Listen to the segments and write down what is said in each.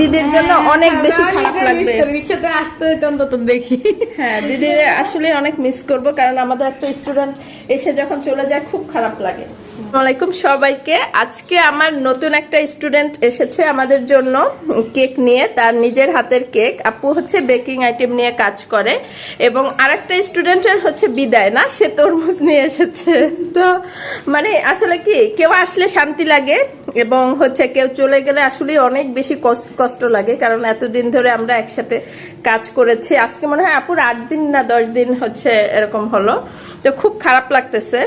দিদির জন্য অনেক বেশি খারাপ লাগবে। রিক্সাতে আসতে হইতো অন্তত দেখি। হ্যাঁ দিদির আসলে অনেক মিস করব কারণ আমাদের একটা স্টুডেন্ট এসে যখন চলে যায় খুব খারাপ লাগে। আসসালামাইকুম সবাইকে। আজকে আমার নতুন একটা স্টুডেন্ট এসেছে আমাদের জন্য কেক নিয়ে তার নিজের হাতের কেক। আপু হচ্ছে বেকিং আইটেম নিয়ে কাজ করে এবং আরেকটা স্টুডেন্টের হচ্ছে বিদায় না? সে তরমুজ নিয়ে এসেছে। তো মানে আসলে কি কেউ আসলে শান্তি লাগে এবং হচ্ছে কেউ চলে গেলে আসলে অনেক বেশি কষ্ট- কষ্ট লাগে, কারণ এতদিন ধরে আমরা একসাথে কাজ করেছি। আজকে মনে হয় আপুর আট দিন না দশ দিন হচ্ছে এরকম হলো। তো খুব খারাপ লাগতেছে।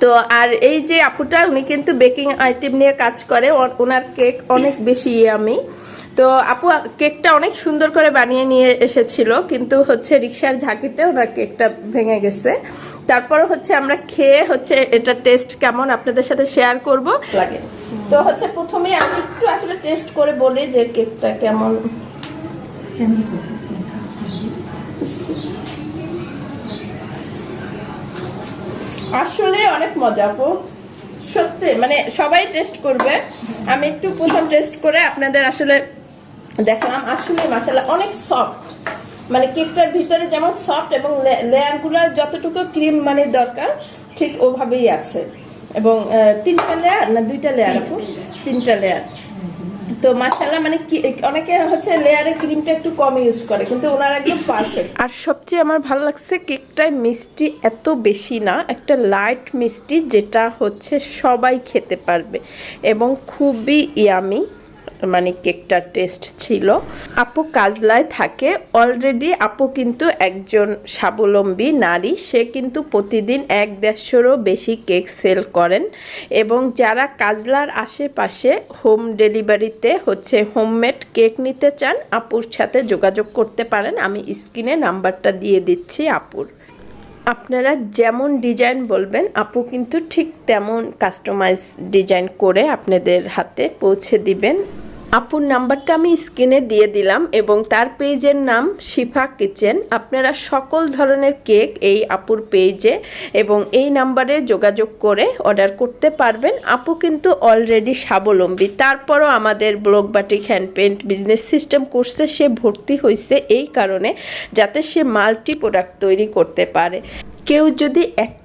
তো আর এই যে আপুটা, উনি কিন্তু বেকিং আইটেম নিয়ে কাজ করে। ওনার কেক অনেক বেশি আমি তো আপু, কেকটা অনেক সুন্দর করে বানিয়ে নিয়ে এসেছিল, কিন্তু হচ্ছে রিক্সার ঝাঁকিতে ওনার কেকটা ভেঙে গেছে। তারপর হচ্ছে আমরা খেয়ে হচ্ছে এটা টেস্ট কেমন আপনাদের সাথে শেয়ার করব। লাগে। তো হচ্ছে প্রথমে আমি একটু আসলে টেস্ট করে বলি যে কেকটা কেমন। আসলে অনেক মজা আপু। সত্যি মানে সবাই টেস্ট করবে। আমি একটু প্রথম টেস্ট করে আপনাদের আসলে দেখলাম। আসলে মাসালা অনেক সফট মানে কেকটার ভিতরে যেমন সফট এবং লেয়ারগুলো যতটুকু ক্রিম মানে দরকার, ঠিক ওভাবেই আছে। এবং তিনটা লেয়ার না দুইটা লেয়ার আপু? তিনটা লেয়ার তো মাসালা মানে অনেকে হচ্ছে লেয়ারে ক্রিমটা একটু কম ইউজ করে, কিন্তু ওনার একদম পারফেক্ট আর সবচেয়ে আমার ভালো লাগছে কেকটায় মিষ্টি এত বেশি না, একটা লাইট মিষ্টি যেটা হচ্ছে সবাই খেতে পারবে এবং খুবই ইয়ামি মানে কেকটার টেস্ট ছিল। আপু কাজলায় থাকে। অলরেডি আপু কিন্তু একজন স্বাবলম্বী নারী। সে কিন্তু প্রতিদিন এক দেড়শোরও বেশি কেক সেল করেন এবং যারা কাজলার আশেপাশে হোম ডেলিভারিতে হচ্ছে হোমমেড কেক নিতে চান, আপুর সাথে যোগাযোগ করতে পারেন। আমি স্ক্রিনে নাম্বারটা দিয়ে দিচ্ছি আপুর। আপনারা যেমন ডিজাইন বলবেন, আপু কিন্তু ঠিক তেমন কাস্টমাইজ ডিজাইন করে আপনাদের হাতে পৌঁছে দিবেন। আপুর নাম্বারটা আমি স্ক্রিনে দিয়ে দিলাম এবং তার পেজের নাম শিফা কিচেন। আপনারা সকল ধরনের কেক এই আপুর পেজে এবং এই নাম্বারে যোগাযোগ করে অর্ডার করতে পারবেন। আপু কিন্তু অলরেডি স্বাবলম্বী। তারপরও আমাদের block batik hand paint business system কোর্সে সে ভর্তি হয়েছে এই কারণে যাতে সে মাল্টি প্রোডাক্ট তৈরি করতে পারে। কেউ যদি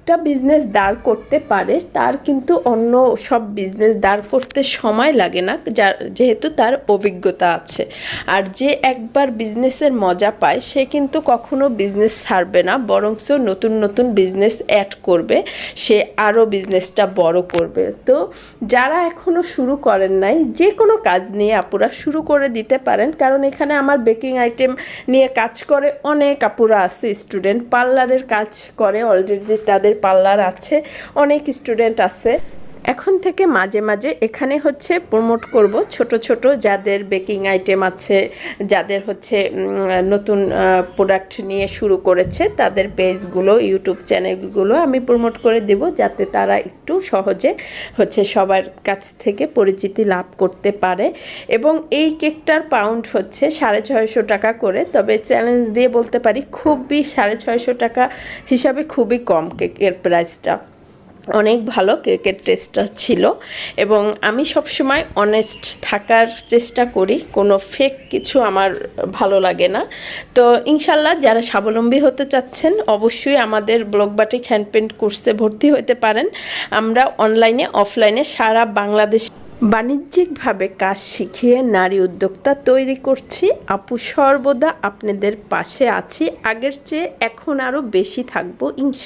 একটা বিজনেস দাঁড় করতে পারে, তার কিন্তু অন্য সব বিজনেস দাঁড় করতে সময় লাগে না যার যেহেতু তার অভিজ্ঞতা আছে। আর যে একবার বিজনেসের মজা পায়, সে কিন্তু কখনো বিজনেস ছাড়বে না, বরংস নতুন নতুন বিজনেস অ্যাড করবে, সে আরও বিজনেসটা বড় করবে। তো যারা এখনও শুরু করেন নাই, যে কোনো কাজ নিয়ে আপুরা শুরু করে দিতে পারেন, কারণ এখানে আমার বেকিং আইটেম নিয়ে কাজ করে অনেক আপুরা আছে স্টুডেন্ট পার্লারের কাজ করে অলরেডি তাদের পার্লার আছে অনেক স্টুডেন্ট আছে। এখন থেকে মাঝে মাঝে এখানে হচ্ছে প্রমোট করব ছোট ছোট যাদের বেকিং আইটেম আছে, যাদের হচ্ছে নতুন প্রোডাক্ট নিয়ে শুরু করেছে, তাদের পেজগুলো ইউটিউব চ্যানেলগুলো আমি প্রমোট করে দেব যাতে তারা একটু সহজে হচ্ছে সবার কাছ থেকে পরিচিতি লাভ করতে পারে। এবং এই কেকটার পাউন্ড হচ্ছে সাড়ে ছয়শো টাকা করে, তবে চ্যালেঞ্জ দিয়ে বলতে পারি খুবই সাড়ে ছয়শো টাকা হিসাবে খুবই কম কেকের প্রাইসটা অনেক ভালো কেকের টেস্টটা ছিল এবং আমি সবসময় অনেস্ট থাকার চেষ্টা করি, কোনো ফেক কিছু আমার ভালো লাগে না। তো ইনশাল্লাহ যারা স্বাবলম্বী হতে চাচ্ছেন, অবশ্যই আমাদের ব্লকবাটিক হ্যান্ড পেন্ট কোর্সে ভর্তি হতে পারেন। আমরা অনলাইনে অফলাইনে সারা বাংলাদেশ বাণিজ্যিকভাবে কাজ শিখিয়ে নারী উদ্যোক্তা তৈরি করছি। আপু, সর্বদা আপনাদের পাশে আছি। আগের চেয়ে এখন আরও বেশি থাকব, ইনশা